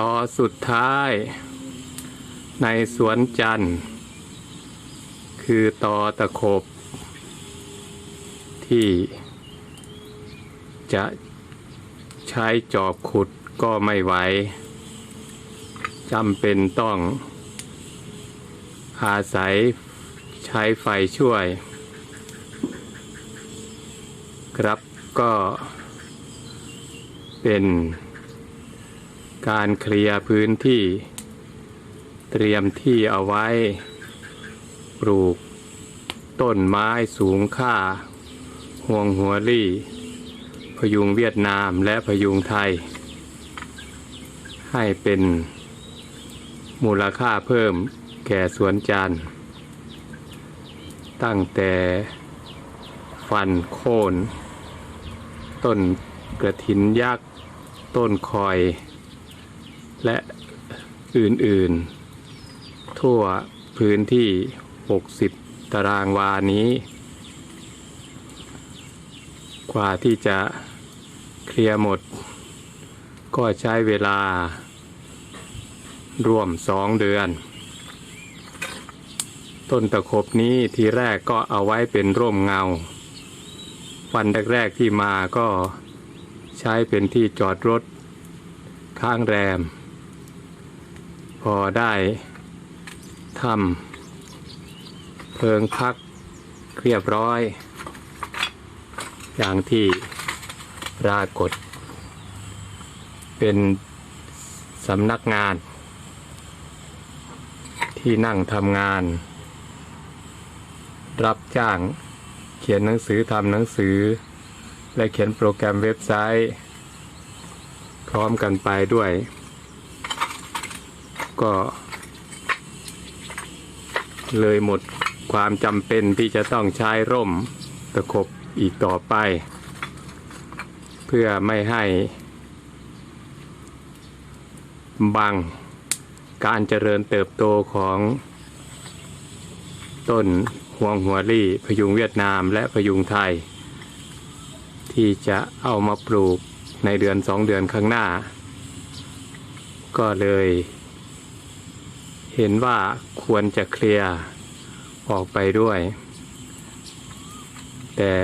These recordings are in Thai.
ต่อสุดท้าย ในสวนจันทร์ คือตอตะขบ ที่ จะใช้จอบขุดก็ไม่ไหวจำเป็นต้อง อาศัยใช้ไฟช่วย ครับก็เป็น การเคลียร์พื้นที่ เตรียมที่เอาไว้ ปลูก ต้นไม้สูงค่า ห่วงหัวลี่ พยุงเวียดนามและพยุงไทย ให้เป็น มูลค่าเพิ่มแก่สวนจันทร์ตั้งแต่ฟันโค่น ต้นกระถินยักษ์ ต้นคอย และอื่นๆ ทั่วพื้นที่ 60 ตารางวานี้ กว่าที่จะเคลียร์หมด ก็ใช้เวลา ร่วมสองเดือน ต้นตะขบนี้ทีแรกก็เอาไว้เป็นร่มเงา วันแรกๆที่มาก็ใช้เป็นที่จอดรถข้างแรม พอได้ทำเพลิงพักเรียบร้อย อย่างที่ปรากฏ เป็นสำนักงาน ที่นั่งทำงาน รับจ้างเขียนหนังสือทำหนังสือ และเขียนโปรแกรมเว็บไซต์ พร้อมกันไปด้วย ก็ เลยหมดความจำเป็นที่จะต้องใช้ร่มตะขบอีกต่อไป เพื่อไม่ให้ บังการเจริญเติบโตของ ต้นห่วงหัวลี่พยุงเวียดนามและพยุงไทย ที่จะเอามาปลูกในเดือนสองเดือนข้างหน้า ก็เลย เห็นว่าควรจะเคลียร์ออกไปด้วย แต่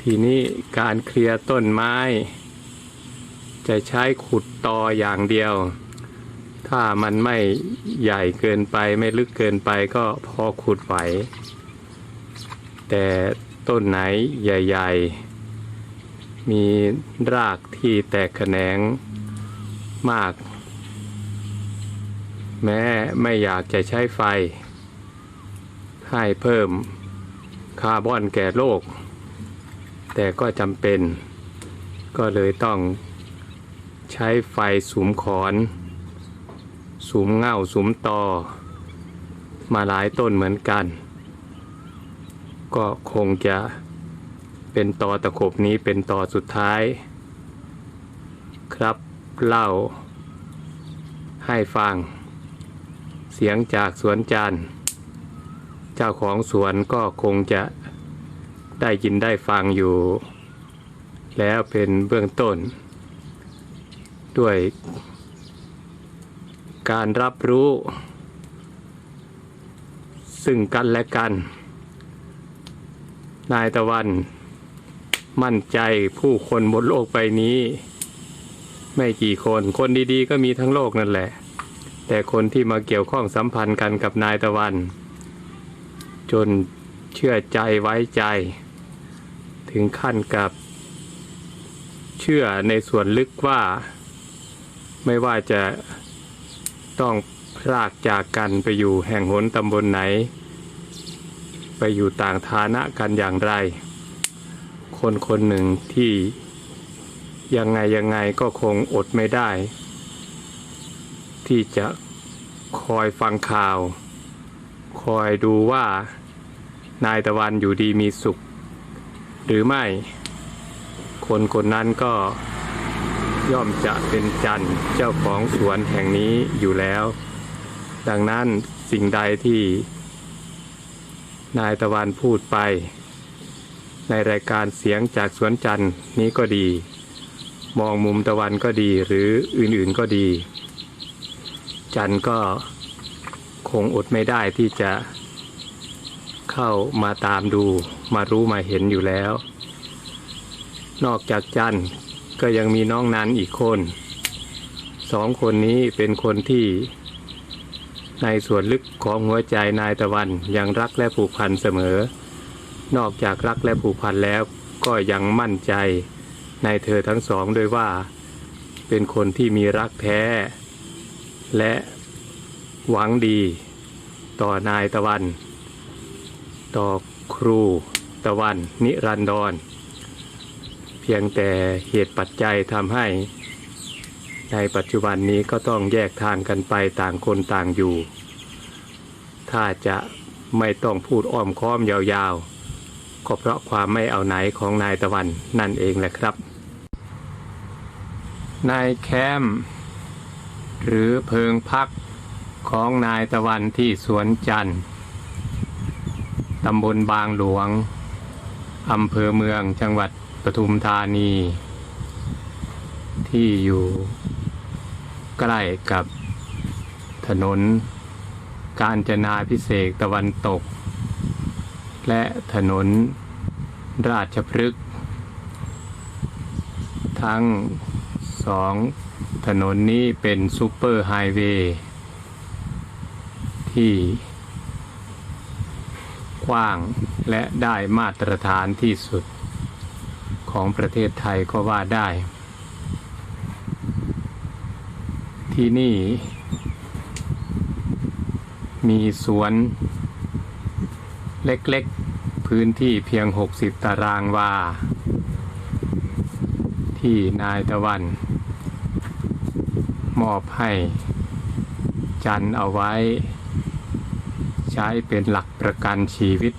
ทีนี้การเคลียร์ต้นไม้ จะใช้ขุดตออย่างเดียว ถ้ามันไม่ใหญ่เกินไปไม่ลึกเกินไปก็พอขุดไหว แต่ต้นไหนใหญ่ ๆ มีรากที่แตกแขนงมาก แม้ไม่อยากจะใช้ไฟ ให้เพิ่มคาร์บอนแก่โลก แต่ก็จำเป็น ก็เลยต้องใช้ไฟสุมขอนสุมเง่าสุมตอ มาหลายต้นเหมือนกัน ก็คงจะเป็นตอตะขบนี้เป็นตอสุดท้าย ครับเล่าให้ฟัง เสียงจากสวนจันทร์เจ้าของสวนก็คงจะได้ยินได้ฟังอยู่ แล้วเป็นเบื้องต้น ด้วยการรับรู้ ซึ่งกันและกัน นายตะวัน มั่นใจผู้คนบนโลกใบนี้ ไม่กี่คนคนดีๆ ก็มีทั้งโลกนั่นแหละ แต่คนที่มาเกี่ยวข้องสัมพันธ์กันกับนายตะวัน จนเชื่อใจไว้ใจ ถึงขั้นกับเชื่อในส่วนลึกว่า ไม่ว่าจะต้องพรากจากกันไปอยู่แห่งหนตำบลไหน ไปอยู่ต่างฐานะกันอย่างไร คนคนหนึ่งที่ยังไงยังไงก็คงอดไม่ได้ ที่จะคอยฟังข่าว คอยดูว่านายตะวันอยู่ดีมีสุข หรือไม่ คนคนนั้นก็ย่อมจะเป็นจันทร์เจ้าของสวนแห่งนี้อยู่แล้ว ดังนั้นสิ่งใดที่ นายตะวันพูดไป ในรายการเสียงจากสวนจันทร์นี้ก็ดี มองมุมตะวันก็ดีหรืออื่นๆก็ดี จันทร์ก็คงอดไม่ได้ที่จะเข้ามาตามดูมารู้มาเห็นอยู่แล้ว นอกจากจันทร์ก็ยังมีน้องนันอีกคนสองคนนี้เป็นคนที่ ในส่วนลึกของหัวใจนายตะวันยังรักและผูกพันเสมอ นอกจากรักและผูกพันแล้วก็ยังมั่นใจในเธอทั้งสองด้วยว่า เป็นคนที่มีรักแท้ และหวังดีต่อนายตะวัน ต่อครูตะวันนิรันดร เพียงแต่เหตุปัจจัยทำให้ ในปัจจุบันนี้ก็ต้องแยกทางกันไปต่างคนต่างอยู่ ถ้าจะไม่ต้องพูดอ้อมค้อมยาวๆ ก็เพราะความไม่เอาไหนของนายตะวันนั่นเองแหละครับ นายแคมป์ หรือเพิงพักของนายตะวันที่สวนจันทร์ตำบลบางหลวง อำเภอเมืองจังหวัดปทุมธานี ที่อยู่ใกล้กับถนนกาญจนาพิเศษตะวันตก และถนนราชพฤกษ์ทั้งสอง ถนนนี้เป็นซูเปอร์ไฮเวย์ที่กว้างและได้มาตรฐานที่สุดของประเทศไทยก็ว่าได้ ที่นี่ มีสวนเล็กๆ พื้นที่เพียง 60 ตารางวา ที่นายตะวัน มอบให้จันเอาไว้ ใช้เป็นหลักประกันชีวิต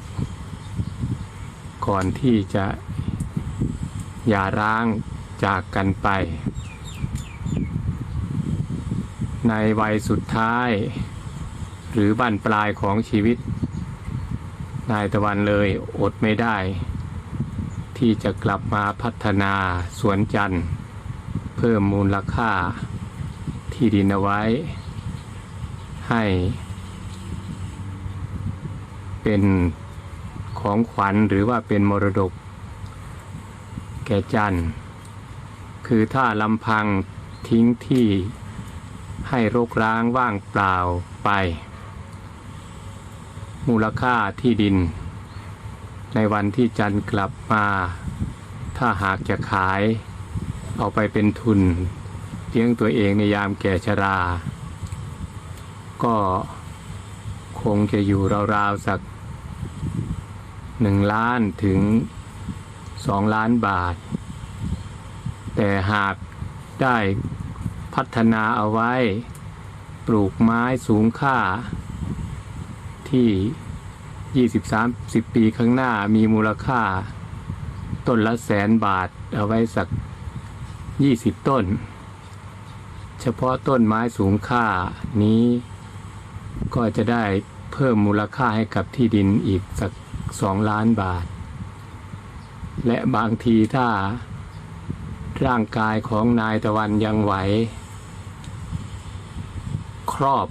ก่อนที่จะหย่าร้างจากกันไป ในวัยสุดท้าย หรือบั้นปลายของชีวิต นายตะวันเลยอดไม่ได้ ที่จะกลับมาพัฒนาสวนจันทร์ เพิ่มมูลค่า ที่ดินเอาไว้ ให้ เป็นของขวัญหรือว่าเป็นมรดก แก่จันคือถ้าลำพังทิ้งที่ให้รกร้างว่างเปล่าไป มูลค่าที่ดิน ในวันที่จันกลับมา ถ้าหากจะขาย เอาไปเป็นทุน เลี้ยงตัวเองในยามแก่ชรา ก็คงจะอยู่ราวๆสักหนึ่งล้านถึงสองล้านบาท แต่หากได้พัฒนาเอาไว้ ปลูกไม้สูงค่า ที่20-30ปีข้างหน้ามีมูลค่า ต้นละแสนบาทเอาไว้สัก 20 ต้น เฉพาะต้นไม้สูงค่านี้ ก็จะได้เพิ่มมูลค่าให้กับที่ดินอีกสัก2ล้านบาท และบางทีถ้าร่างกายของนายตะวันยังไหว ครอบ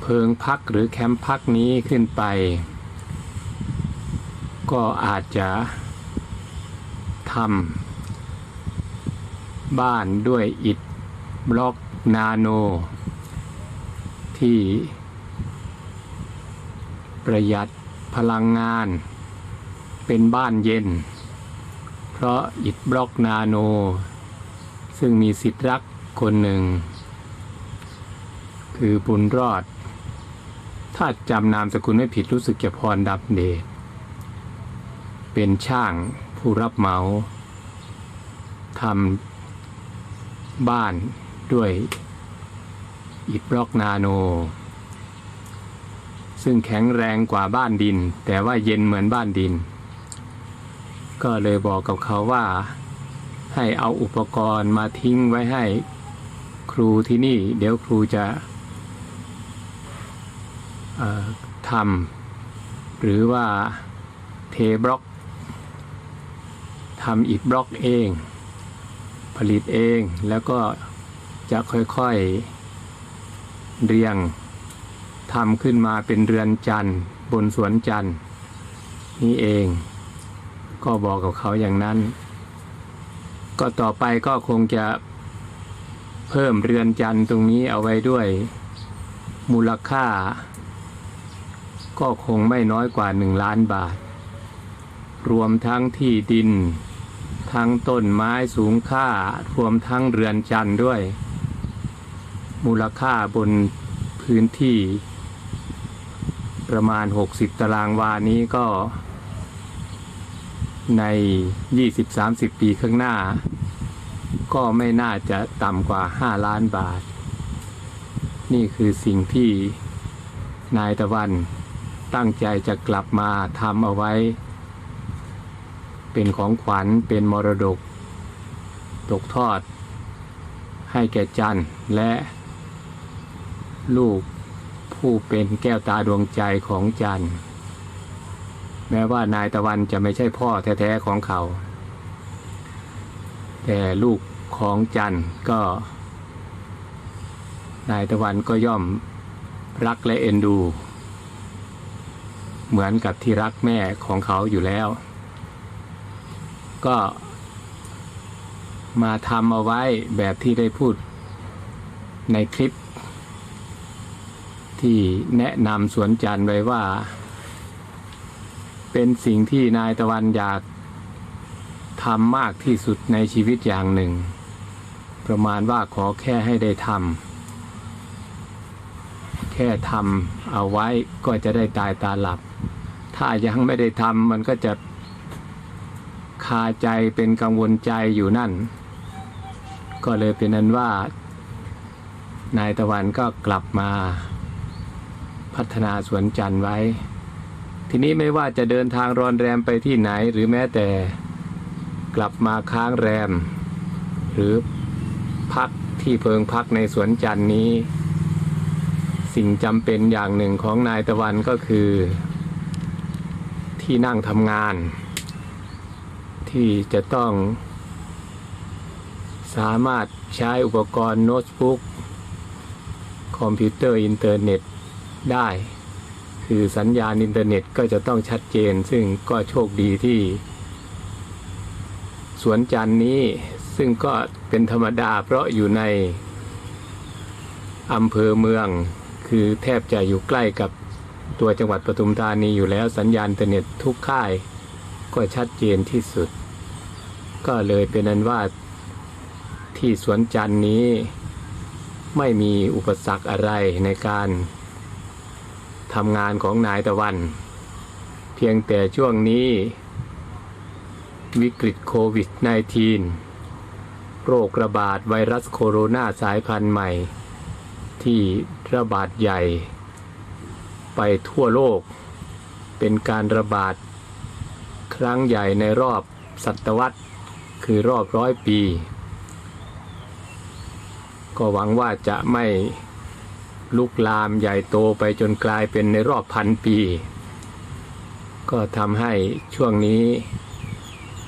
เพิงพักหรือแคมป์พักนี้ขึ้นไป ก็อาจจะทำ บ้านด้วยอิฐบล็อกนาโน ที่ ประหยัดพลังงาน เป็นบ้านเย็น เพราะอิฐบล็อกนาโน ซึ่งมีสิทธิรักคนหนึ่ง คือบุญรอด ถ้าจำนามสกุลไม่ผิดรู้สึกจะพรดับเดชเป็นช่างผู้รับเหมาทำ บ้านด้วยอิฐบล็อกนาโน ซึ่งแข็งแรงกว่าบ้านดิน แต่ว่าเย็นเหมือนบ้านดิน ก็เลยบอกกับเขาว่า ให้เอาอุปกรณ์มาทิ้งไว้ให้ครูที่นี่ เดี๋ยวครูจะทำหรือว่าเทบล็อกทำอิฐบล็อกเอง ลิตเองแล้วก็จะค่อยๆเรียงทำขึ้นมาเป็นเรือนจันทร์บนสวนจันทร์นี่เอง ก็บอกกับเขาอย่างนั้น ก็ต่อไปก็คงจะเพิ่มเรือนจันทร์ตรงนี้เอาไว้ด้วย มูลค่า ก็คงไม่น้อยกว่าหนึ่งล้านบาท รวมทั้งที่ดิน ทั้งต้นไม้สูงค่ารวมทั้งเรือนจันทร์ด้วย มูลค่าบนพื้นที่ ประมาณ 60 ตารางวานี้ก็ ใน 20-30 ปีข้างหน้า ก็ไม่น่าจะต่ำกว่า 5 ล้านบาท นี่คือสิ่งที่นายตะวันตั้งใจจะกลับมาทำเอาไว้ เป็นของขวัญเป็นมรดก ตกทอด ให้แก่จันและ ลูกผู้เป็นแก้วตาดวงใจของจันแม้ว่านายตะวันจะไม่ใช่พ่อแท้ๆของเขา แต่ลูกของจันก็ นายตะวันก็ย่อมรักและเอ็นดู เหมือนกับที่รักแม่ของเขาอยู่แล้ว ก็มาทำเอาไว้แบบที่ได้พูดในคลิป ที่แนะนำสวนจันทร์ไว้ว่า เป็นสิ่งที่นายตะวันอยากทำมากที่สุดในชีวิตอย่างหนึ่ง ประมาณว่าขอแค่ให้ได้ทำแค่ทำเอาไว้ก็จะได้ตายตาหลับ ถ้ายังไม่ได้ทำมันก็จะาใจเป็นกังวลใจอยู่นั่น ก็เลยเป็นนั้นว่านายตะวันก็กลับมา พัฒนาสวนจันทร์ไว้ ทีนี้ไม่ว่าจะเดินทางรอนแรมไปที่ไหนหรือแม้แต่กลับมาค้างแรม หรือพักที่เพิงพักในสวนจันทร์นี้ สิ่งจำเป็นอย่างหนึ่งของนายตะวันก็คือ ที่นั่งทำงาน ที่จะต้องสามารถใช้อุปกรณ์โน้ตบุ๊กคอมพิวเตอร์อินเทอร์เน็ตได้ คือสัญญาณอินเทอร์เน็ตก็จะต้องชัดเจน ซึ่งก็โชคดีที่ สวนจันนี้ซึ่งก็เป็นธรรมดาเพราะอยู่ในอำเภอเมือง คือแทบจะอยู่ใกล้กับตัวจังหวัดปทุมธานีอยู่แล้วสัญญาณอินเทอร์เน็ตทุกค่าย ก็ชัดเจนที่สุด ก็เลยเป็นนั้นว่าที่สวนจันนี้ ไม่มีอุปสรรคอะไรในการทำงานของนายตะวัน เพียงแต่ช่วงนี้ วิกฤตโควิด -19 โรคระบาดไวรัสโคโรนาสายพันธุ์ใหม่ ที่ระบาดใหญ่ ไปทั่วโลก เป็นการระบาด ครั้งใหญ่ในรอบศตวรรษ คือรอบร้อยปี ก็หวังว่าจะไม่ลุกลามใหญ่โตไปจนกลายเป็นในรอบพันปี ก็ทำให้ช่วงนี้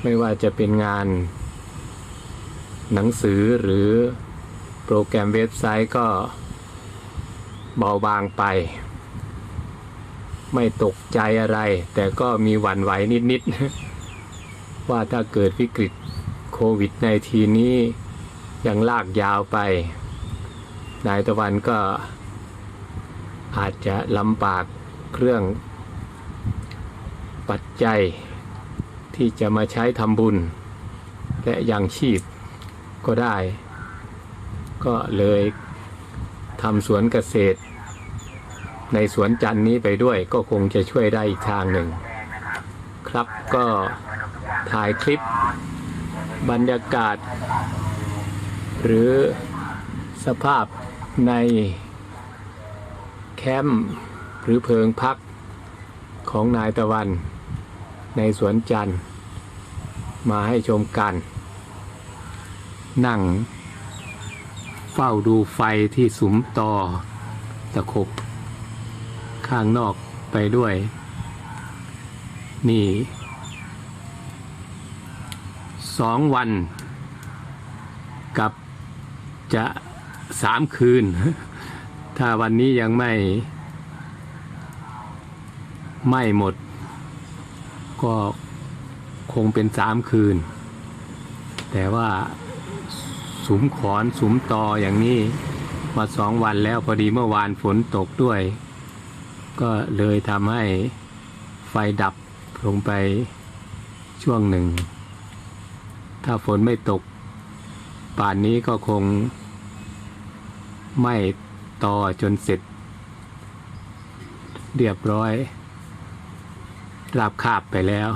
ไม่ว่าจะเป็นงาน หนังสือหรือโปรแกรมเว็บไซต์ก็เบาบางไป ไม่ตกใจอะไร แต่ก็มีหวั่นไหวนิดๆ ว่าถ้าเกิดวิกฤตโควิดในทีนี้ยังลากยาวไป นายตะวันก็อาจจะลำบากเครื่องปัจจัยที่จะมาใช้ทำบุญ และยังชีพก็ได้ ก็เลยทำสวนเกษตร ในสวนจันทร์นี้ไปด้วยก็คงจะช่วยได้อีกทางหนึ่ง ครับก็ถ่ายคลิป บรรยากาศ หรือสภาพในแคมป์หรือเพิงพักของนายตะวัน ในสวนจันทร์ มาให้ชมกัน นั่ง เฝ้าดูไฟที่สุมตอตะขบ ข้างนอกไปด้วย นี่สองวัน กับจะสามคืน ถ้าวันนี้ยังไม่ ไม่หมด ก็คงเป็นสามคืน แต่ว่าสุมขอนสุมตออย่างนี้มาสองวันแล้วพอดีเมื่อวานฝนตกด้วย ก็เลยทำให้ไฟดับลงไปช่วงหนึ่ง ถ้าฝนไม่ตก ป่านนี้ก็คงไม่ต่อจนเสร็จ เรียบร้อย ราบคาบไปแล้ว